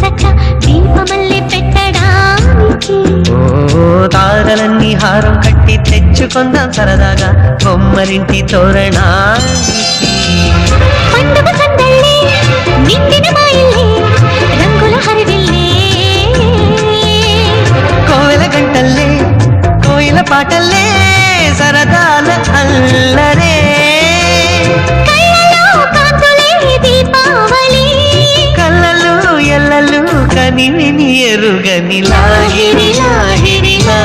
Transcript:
చచ్చ దీపమల్లి పెట్టడానికి. ఓ తారలన్నీ హారం కట్టి తెచ్చుకుందాం సరదాగా బొమ్మరింటి తోరణా పండుగ సందళ్ళి నిండిన మా ఇల్లి రంగుల కోవెల గంటల్లే కోయిల పాటల్లే సరదాల కనివిని ఎరుగని లాహిరి లాహిరి లాహిరి